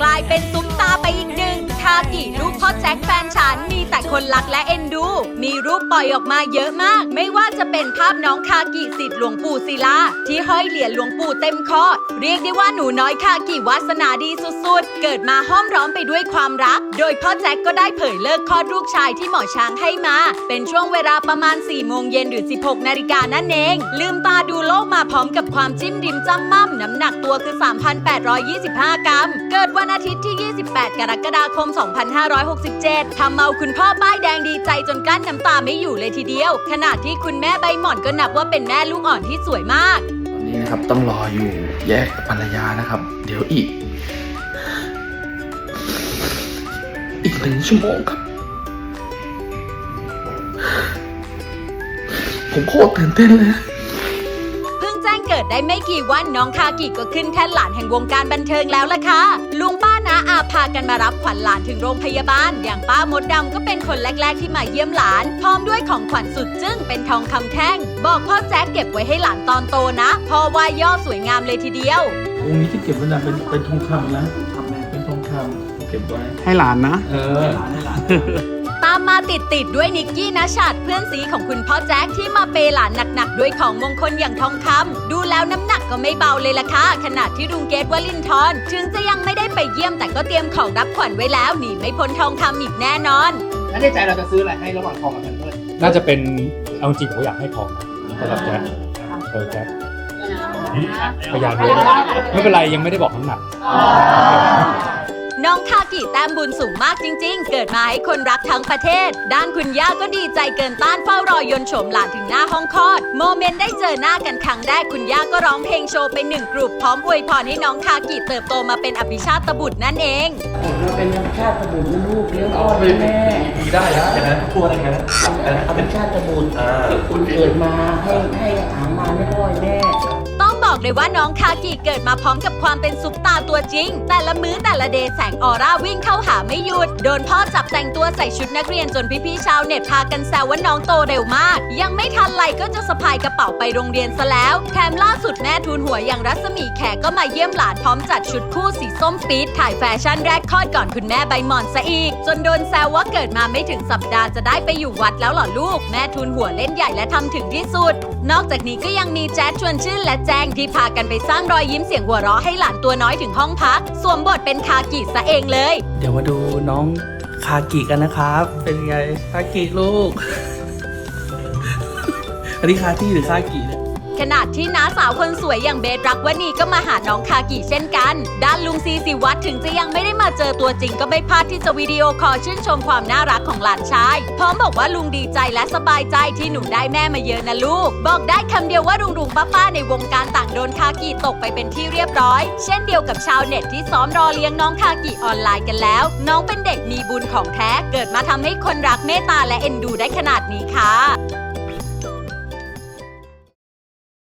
กลายเป็นซุปตาไปากิลูกพ่อแจ็คแฟนฉันมีแต่คนรักและเอ็นดู มีรูปปล่อยออกมาเยอะมาก ไม่ว่าจะเป็นภาพน้องคากิสิทธิ์หลวงปู่ศิลาที่ห้อยเหรียญหลวงปู่เต็มคอเรียกได้ว่าหนูน้อยคากิวาสนาดีสุดๆ เกิดมาห้อมร้อมไปด้วยความรัก โดยพ่อแจ็คก็ได้เผยเลิกคลอดลูกชายที่หมอช้างให้มา เป็นช่วงเวลาประมาณ4โมงเย็นหรือ 16 นาฬิกานั่นเอง ลืมตาดูโลกมาพร้อมกับความจิ้มริมจ้ำม่ำน้ำหนักตัวคือ 3,825 กรัม เกิดวันอาทิตย์ที่ 28 กรกฎาคม2567 ทำเอาคุณพ่อป้ายแดงดีใจจนกั้นน้ำตาไม่อยู่เลยทีเดียว ขณะที่คุณแม่ใบหม่อนก็นับว่าเป็นแม่ลูกอ่อนที่สวยมาก ตอนนี้นะครับต้องรออยู่แยกกับภรรยานะครับ เดี๋ยวอีก อีกหนึ่งชั่วโมงครับ ผมโคตรตื่นเต้นเลย กิดได้ไม่กี่วันน้องคากิก็ขึ้นแท่นหลานแห่งวงการบันเทิงแล้วล่ะค่ะ ลุงป้านาอาพากันมารับขวัญหลานถึงโรงพยาบาล อย่างป้ามดดำก็เป็นคนแรก ๆ ที่มาเยี่ยมหลาน พร้อมด้วยของขวัญสุดจึ้งเป็นทองคำแท่ง บอกพ่อแจ๊คเก็บไว้ให้หลานตอนโตนะเพอว่าย่อสวยงามเลยทีเดียวองค์นี้ที่เก็บไว้นะเป็นเป็นทองคำนะเป็นทองคำเก็บไว้ให้หลานนะ เออตา มมาติดติดๆด้วยนิกกี้นะชัดเพื่อนสีของคุณพ่อแจ๊คที่มาเปย์หลานหนักๆ ด้วยของมงคลอย่างทองคำดูแล้วน้ำหนักก็ไม่เบาเลยล่ะค่ะขนาดที่ลุงเกตวลินทรถึงจะยังไม่ได้ไปเยี่ยมแต่ก็เตรียมของรับขวัญไว้แล้วหนีไม่พ้นทองคำอีกแน่นอนแล้วในใจเราจะซื้ออะไรให้ระหว่างทองกับแพมเพิร์สน่าจะเป็นเอาจริงผมอยากให้ทองนะสำหรับแจ็คเออแจ็คพยายามดูไม่เป็นไรยังไม่ได้บอกน้ำหนัก น้องคากิแต้มบุญสูงมากจริง ๆ เกิดมาให้คนรักทั้งประเทศ ด้านคุณย่าก็ดีใจเกินต้านเฝ้ารอยนต์โฉมหลานถึงหน้าห้องคลอด โมเมนต์ได้เจอหน้ากันครั้งแรกคุณย่าก็ร้องเพลงโชว์ไปหนึ่งกลุ่มพร้อมอวยพรให้น้องคากิเติบโตมาเป็นอภิชาตบุตรนั่นเองเราเป็นชาติบุตรลูกเลี้ยงอ้อนแม่ดีได้นะอย่างนั้นพูดอะไรกันเอาเป็นชาติบุตรคุณเกิดมาให้ให้อาหารมาให้พ่อให้แม่ต้อง บอกเลยว่าน้องคากิเกิดมาพร้อมกับความเป็นซุปตาตัวจริง แต่ละมื้อแต่ละเดย์แสงออร่าวิ่งเข้าหาไม่หยุด โดนพ่อจับแต่งตัวใส่ชุดนักเรียนจนพี่ๆชาวเน็ตพากันแซวว่าน้องโตเร็วมาก ยังไม่ทันไรก็จะสะพายกระเป๋าไปโรงเรียนซะแล้วแถมล่าสุดแม่ทุนหัวอย่างรัศมีแขกก็มาเยี่ยมหลานพร้อมจัดชุดคู่สีส้มปี๊ดถ่ายแฟชั่นแรกคลอดก่อนคุณแม่ใบหมอนซะอีก จนโดนแซวว่าเกิดมาไม่ถึงสัปดาห์จะได้ไปอยู่วัดแล้วหรอลูก แม่ทุนหัวเล่นใหญ่และทำถึงที่สุด นอกจากนี้ก็ยังมีแจ๊ดชวนชื่นและแจงที่พากันไปสร้างรอยยิ้มเสียงหัวเราะให้หลานตัวน้อยถึงห้องพัก สวมบทเป็นคากิซะเองเลย เดี๋ยวมาดูน้องคากิกันนะครับ เป็นไงคากิลูก อันนี้คาที่หรือคากิเนี่ย ขนาดที่น้าสาวคนสวยอย่างเบสรักวนีก็มาหาน้องคากิเช่นกัน ด้านลุงซีสิวัตรถึงจะยังไม่ได้มาเจอตัวจริงก็ไม่พลาดที่จะวิดีโอคอลชื่นชมความน่ารักของหลานชาย พร้อมบอกว่าลุงดีใจและสบายใจที่หนูได้แม่มาเยอะนะลูก บอกได้คำเดียวว่าลุงลุงป้าป้าๆในวงการต่างโดนคากิตกไปเป็นที่เรียบร้อย เช่นเดียวกับชาวเน็ตที่ซ้อมรอเลี้ยงน้องคากิออนไลน์กันแล้ว น้องเป็นเด็กมีบุญของแท้เกิดมาทำให้คนรักเมตตาและเอ็นดูได้ขนาดนี้ค่ะ